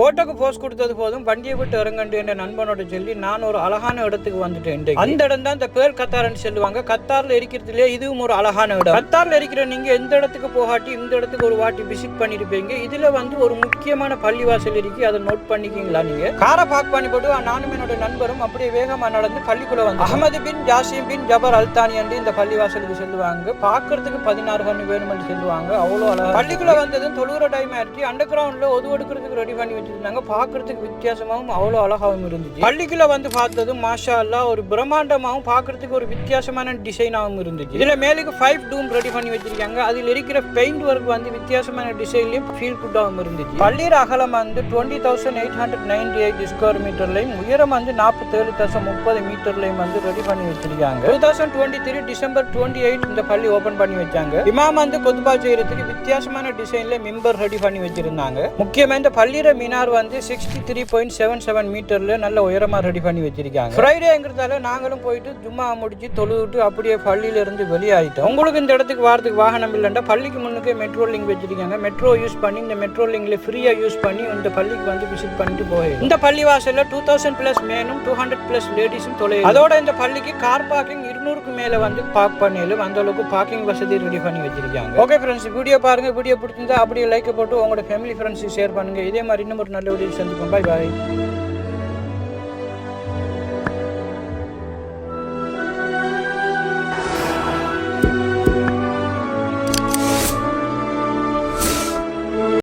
போட்டோக்கு post கொடுத்தது போதும். வண்டியை விட்டு இறங்கண்டு என்ற நண்பனோட சொல்லி நான் ஒரு அழகான இடத்துக்கு வந்துட்டேன். அந்த இடம் தான் இந்த பேர் கத்தார்னு சொல்லுவாங்க. கத்தார்ல இருக்கிறதுலே இதுவும் ஒரு அழகான இடம். கத்தார்ல இருக்கிற நீங்க எந்த இடத்துக்கு போகாட்டி இந்த இடத்துக்கு ஒரு வாட்டி விசிட் பண்ணிருப்பீங்க. இதுல வந்து ஒரு முக்கியமான பள்ளிவாசல் இருக்கு. அதை நோட் பண்ணிக்கிங்களா நீங்க? காரை பார்க் பண்ணி போட்டு நானும் என்னோட நண்பரும் அப்படியே வேகமா நடந்து பள்ளிக்குள்ள வந்து அகமது பின் ஜாசிம் பின் ஜபர் அல்தானி என்று இந்த பள்ளிவாசலுக்கு செல்லுவாங்க. பார்க்கறதுக்கு பதினாறு கண்ணு வேணும்னு சொல்லுவாங்க. அவ்வளோ அழகா பள்ளிக்குள்ள வந்ததும் தொழுகிற டைம் ஆயிடுச்சு. அண்டர் கிரவுண்ட்ல ஒது எடுக்கிறதுக்கு ரெடி பண்ணி வச்சிருந்தாங்க பார்க்கறதுக்கு வித்தியாசமாகவும் அவ்வளோ அழகாகவும் இருந்துச்சு பள்ளிக்குள்ள வந்து பார்த்ததும் மாஷா அல்லா ஒரு பிரம்மாண்டமாகவும் பார்க்கறதுக்கு ஒரு வித்தியாசமான டிசைனாகவும் இருந்துச்சு இதில் மேலுக்கு ஃபைவ் டூம் ரெடி பண்ணி வச்சிருக்காங்க. அதில் இருக்கிற பெயிண்ட் ஒர்க் வந்து வித்தியாசமான டிசைன்லையும் ஃபீல் குட்டாகவும் இருந்துச்சு பள்ளியில் அகலம் வந்து twenty thousand eight hundred ninety eight square மீட்டர்லையும் உயரம் வந்து நாற்பத்தேழு தசம் முப்பது மீட்டர்லையும் வந்து ரெடி பண்ணி வச்சிருக்காங்க. Two thousand twenty three December twenty eight இந்த பள்ளி ஓபன் பண்ணி வச்சாங்க. இமாம் வந்து கொத்துபா செய்யறதுக்கு வித்தியாசமான டிசைன்ல மிம்பர் ரெடி பண்ணி வச்சிருந்தாங்க. முக்கியமாக இந்த பள்ளியிற மினார் வந்து sixty three point seven seven மீட்டரில் நல்ல உயரமாக ரெடி பண்ணி வச்சிருக்காங்க. ஃப்ரைடேங்கிறதால நாங்களும் போயிட்டு ஜும்மா முடிச்சு தொழுவிட்டு அப்படியே பள்ளியில இருந்து உங்களுக்கு இந்த இடத்துக்கு வாரத்துக்கு வாகனம் இல்லைன்னா பள்ளிக்கு முன்னுக்கே மெட்ரோ லிங்க் வச்சிருக்காங்க. மெட்ரோ யூஸ் பண்ணி இந்த மெட்ரோ லிங்கில் ஃப்ரீயாக யூஸ் பண்ணி இந்த பள்ளிக்கு வந்து விசிட் பண்ணிட்டு போய் இந்த பள்ளி வாசலில் டூ தௌசண்ட் ப்ளஸ் மேனும் டூ ஹண்ட்ரட் ப்ளஸ் லேடிஸும் தொலை அதோட இந்த பள்ளிக்கு கார் பார்க்கிங் இருநூறுக்கு மேலே வந்து பார்க் பண்ணிலும் அந்த அளவுக்கு பார்க்கிங் வசதி ரெடி பண்ணி வச்சிருக்காங்க. ஓகே ஃப்ரெண்ட்ஸ் வீடியோ பாருங்க. வீடியோ பிடிச்சிருந்தா அப்படியே லைக் போட்டு உங்களோட ஃபேமிலி ஃப்ரெண்ட்ஸுக்கு ஷேர் பண்ணுங்க. இதே மாதிரி இன்னும் ஒரு நல்ல வீடியோ சந்திப்போம் பை பாய்